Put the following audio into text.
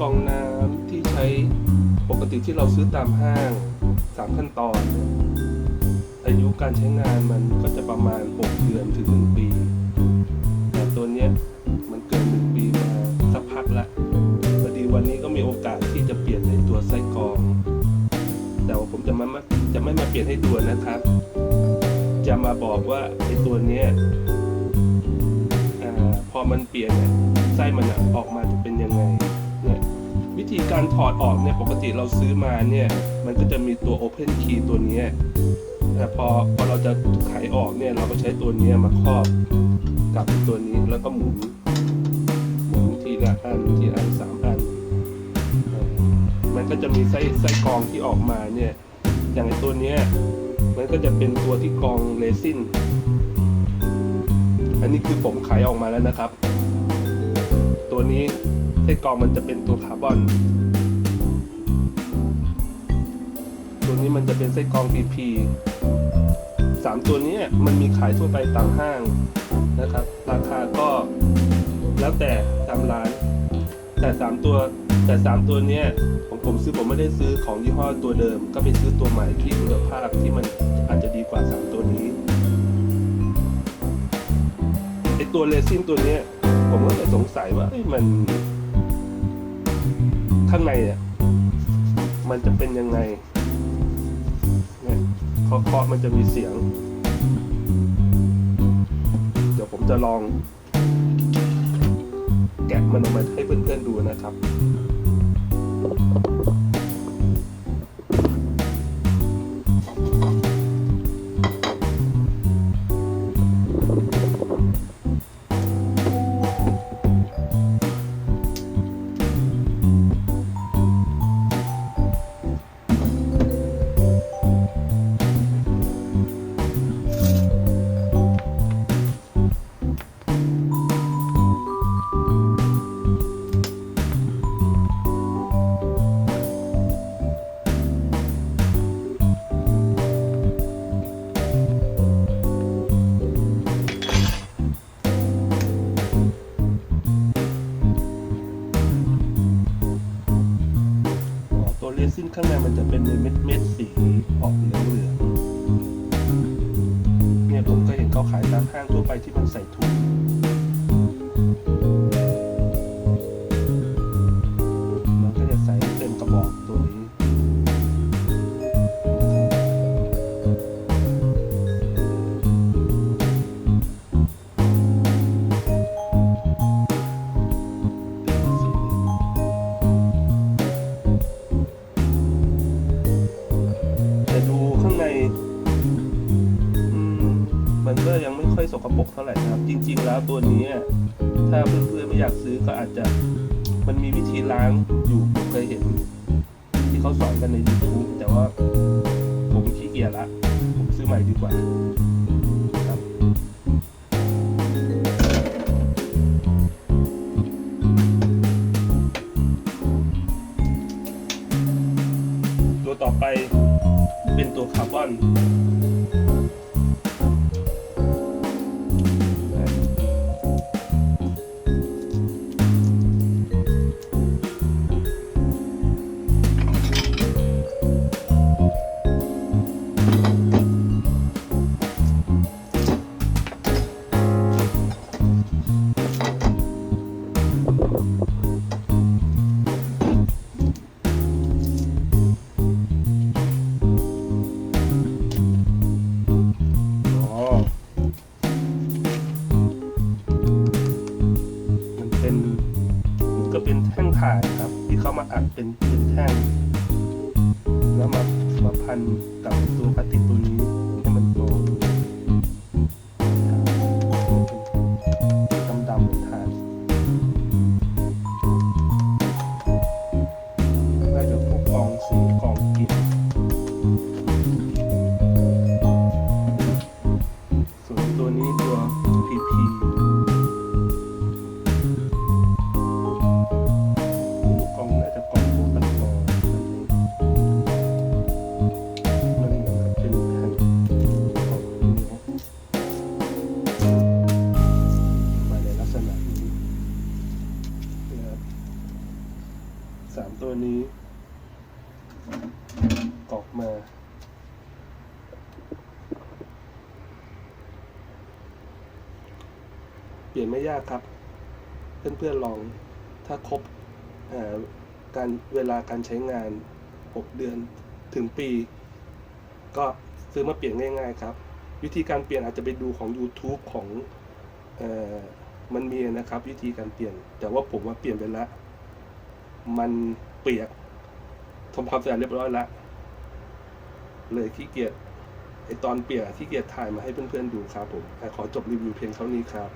กรองน้ำที่ใช้ปกติที่เราซื้อตามห้างสามขั้นตอน อายุการใช้งานมันก็จะประมาณ 6 เดือนถึง 1 ปี แต่ตัวเนี้ยมันเกิน 1 ปีมาสักพักละพอดีวันนี้ก็มีโอกาสที่จะเปลี่ยนในตัวไส้กรอง แต่ว่าผมจะมาจะไม่มาเปลี่ยนให้ด่วนนะครับ จะมาบอกว่าไอ้ตัวเนี้ยอาพอมันเปลี่ยนไส้มันออกมาจะเป็นยังไง วิธีการถอดออกเนี่ยปกติเราซื้อมาเนี่ย มันก็จะมีตัว Open Key ตัวนี้แต่พอพอเราจะไขออกเนี่ยเราก็ใช้ตัวนี้มาครอบกับตัวนี้แล้วก็หมุนหมุนทีละอันทีละอันสามอันมันก็จะมีไส้ไส้กรองที่ออกมาเนี่ยอย่างตัวนี้มันก็จะเป็นตัวที่กรองเรซินอันนี้คือผมไขออกมาแล้วนะครับ ตัวนี้ ไส้กรองมันจะเป็นตัวคาร์บอน ตัวนี้มันจะเป็นไส้กรอง PP สามตัวนี้มันมีขายทั่วไปตามห้างนะครับ ราคาก็แล้วแต่ตามร้าน แต่สามตัวแต่สามตัวนี้ผมผมซื้อผมไม่ได้ซื้อของยี่ห้อตัวเดิม ก็ไปซื้อตัวใหม่ที่คุณภาพที่มันอาจจะดีกว่าสามตัวนี้ไอตัวเรซินตัวนี้ผมก็จะสงสัยว่ามัน ข้างในอะมันจะเป็นยังไงเนี่ยเคาะเคาะมันจะมีเสียง เดี๋ยวผมจะลอง แกะมันออกมาให้เพื่อนๆดูนะครับ รซินข้างในมันจะเป็นเม็ดเม็ดสีออกเหลืองเหลืองเนี่ยผมก็เห็นเขาขายตามห้างทั่วไปที่มันใส่ถุง มกปกเท่าไหร่นะครับ จริง ๆ แล้วตัวนี้ถ้าเพื่อนๆไม่อยากซื้อก็อาจจะมันมีวิธีล้างอยู่ผมเคยเห็น ที่เขาสอนกันใน YouTube แต่ว่าผมขี้เกียจละ ผมซื้อใหม่ดีกว่าครับตัวต่อไปเป็นตัวคาร์บอน อัดเป็นเป็นแท่ง แล้วมามาพันกับตัวพลาสติกตัวนี้ สามตัวนี้ ออกมา เปลี่ยนไม่ยากครับ เพื่อนๆลองถ้าครบการเวลาการใช้งาน 6 เดือนถึงปี ก็ซื้อมาเปลี่ยนง่าย ๆ ครับ วิธีการเปลี่ยนอาจจะไปดูของ YouTube ของอมันมีนะครับ วิธีการเปลี่ยน แต่ว่าผมว่าเปลี่ยนไปแล้ว มันเปียกทำความสะอาดเรียบร้อยแล้วเลยขี้เกียจไอตอนเปียกขี้เกียจถ่ายมาให้เพื่อนๆดูครับผมอ่ขอจบรีวิวเพียงเท่านี้ครับ